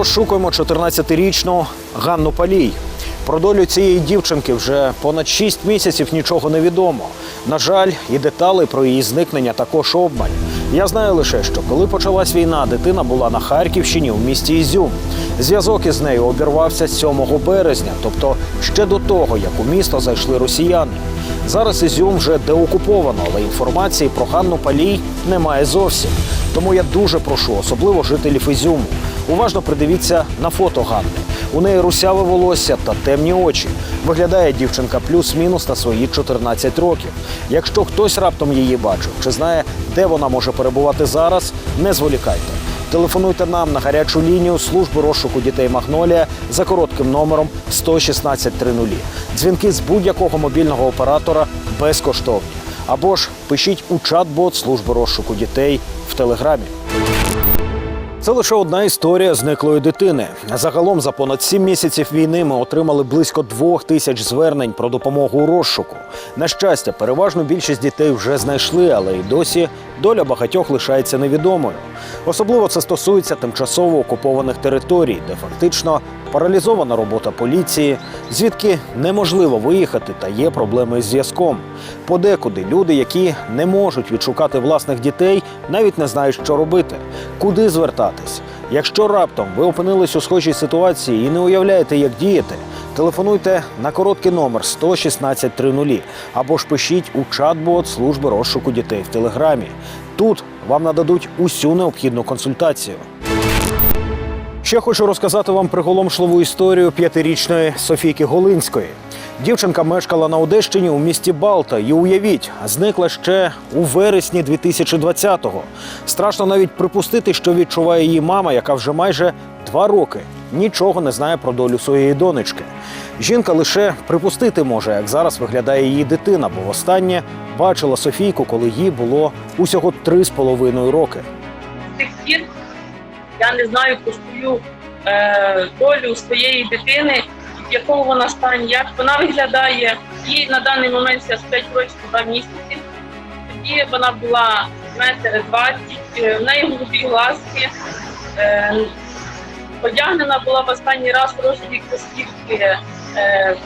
розшукуємо 14-річну Ганну Палій. Про долю цієї дівчинки вже понад 6 місяців нічого не відомо. На жаль, і деталей про її зникнення також обмаль. Я знаю лише, що коли почалась війна, дитина була на Харківщині у місті Ізюм. Зв'язок із нею обірвався 7 березня, тобто ще до того, як у місто зайшли росіяни. Зараз Ізюм вже деокуповано, але інформації про Ганну Палій немає зовсім. Тому я дуже прошу, особливо жителів Ізюму. Уважно придивіться на фото Ганни. У неї русяве волосся та темні очі. Виглядає дівчинка плюс-мінус на свої 14 років. Якщо хтось раптом її бачив чи знає, де вона може перебувати зараз, не зволікайте. Телефонуйте нам на гарячу лінію служби розшуку дітей Магнолія за коротким номером 116 30. Дзвінки з будь-якого мобільного оператора безкоштовні. Або ж пишіть у чат-бот служби розшуку дітей в телеграмі. Це лише одна історія зниклої дитини. Загалом за понад сім місяців війни ми отримали близько двох тисяч звернень про допомогу у розшуку. На щастя, переважну більшість дітей вже знайшли, але й досі доля багатьох лишається невідомою. Особливо це стосується тимчасово окупованих територій, де фактично паралізована робота поліції, звідки неможливо виїхати та є проблеми з зв'язком. Подекуди люди, які не можуть відшукати власних дітей, навіть не знають, що робити, куди звертатись. Якщо раптом ви опинились у схожій ситуації і не уявляєте, як діяти, телефонуйте на короткий номер 116 30 або ж пишіть у чат-бот служби розшуку дітей в телеграмі. Тут вам нададуть усю необхідну консультацію. Ще хочу розказати вам приголомшливу історію п'ятирічної Софійки Голинської. Дівчинка мешкала на Одещині у місті Балта і уявіть, зникла ще у вересні 2020-го. Страшно навіть припустити, що відчуває її мама, яка вже майже два роки нічого не знає про долю своєї донечки. Жінка лише припустити може, як зараз виглядає її дитина, бо востаннє бачила Софійку, коли їй було усього три з половиною роки. Я не знаю про свою е, долю своєї дитини, в якому вона стані, як вона виглядає. Їй на даний момент зараз 5 років 2 місяці. Тоді вона була метр 20, е, в неї голубі глазки. Е, одягнена була в останній раз розові кросівки, е,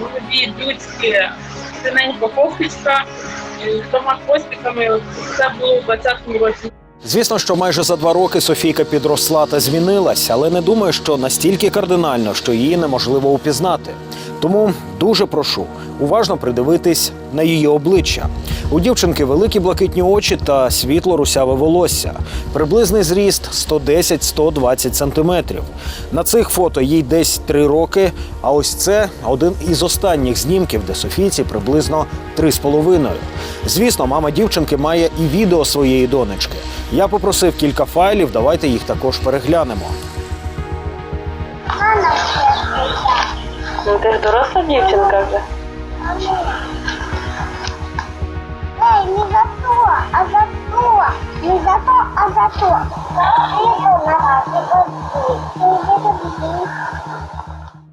голубі блюдські, синенька кофточка, е, з двома хвостиками. Це було у 20-му році. Звісно, що майже за два роки Софійка підросла та змінилась, але не думаю, що настільки кардинально, що її неможливо упізнати. Тому дуже прошу уважно придивитись на її обличчя. У дівчинки великі блакитні очі та світло русяве волосся. Приблизний зріст 110-120 сантиметрів. На цих фото їй десь три роки. А ось це один із останніх знімків, де Софійці приблизно три з половиною. Звісно, мама дівчинки має і відео своєї донечки. Я попросив кілька файлів, давайте їх також переглянемо. Ну, ти ж доросла дівчинка вже. Не за то, а за то. Не за то, а за то.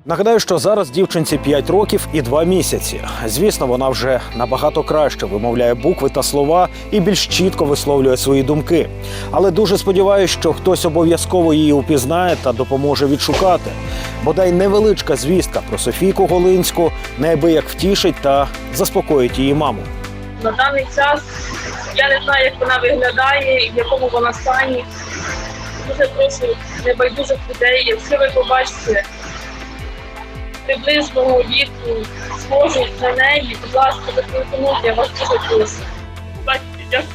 Нагадаю, що зараз дівчинці 5 років і 2 місяці. Звісно, вона вже набагато краще вимовляє букви та слова і більш чітко висловлює свої думки. Але дуже сподіваюся, що хтось обов'язково її упізнає та допоможе відшукати. Бодай невеличка звістка про Софійку Голинську неабияк втішить та заспокоїть її маму. На даний час я не знаю, як вона виглядає, в якому вона стані. Дуже прошу небайдужих людей, якщо ви побачите приблизного віку, схожих на неї, будь ласка, зателефонуйте, я вас дуже прошу. Дякую.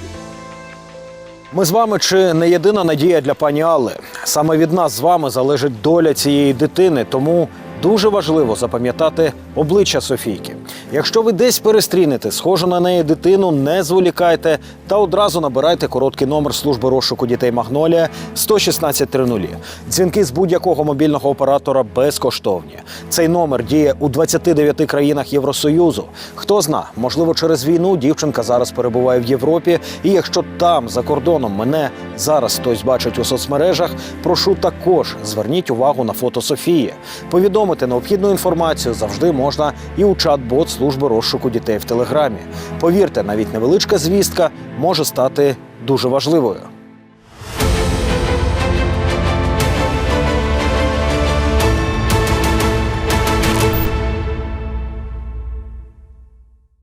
Ми з вами чи не єдина надія для пані Алли. Саме від нас з вами залежить доля цієї дитини, тому дуже важливо запам'ятати обличчя Софійки. Якщо ви десь перестрінете схожу на неї дитину, не зволікайте та одразу набирайте короткий номер служби розшуку дітей Магнолія 116 30. Дзвінки з будь-якого мобільного оператора безкоштовні. Цей номер діє у 29 країнах Євросоюзу. Хто зна, можливо, через війну дівчинка зараз перебуває в Європі. І якщо там за кордоном мене зараз хтось бачить у соцмережах, прошу також зверніть увагу на фото Софії. Повідомити необхідну інформацію завжди можна і у чат-бот служби розшуку дітей в телеграмі. Повірте, навіть невеличка звістка може стати дуже важливою.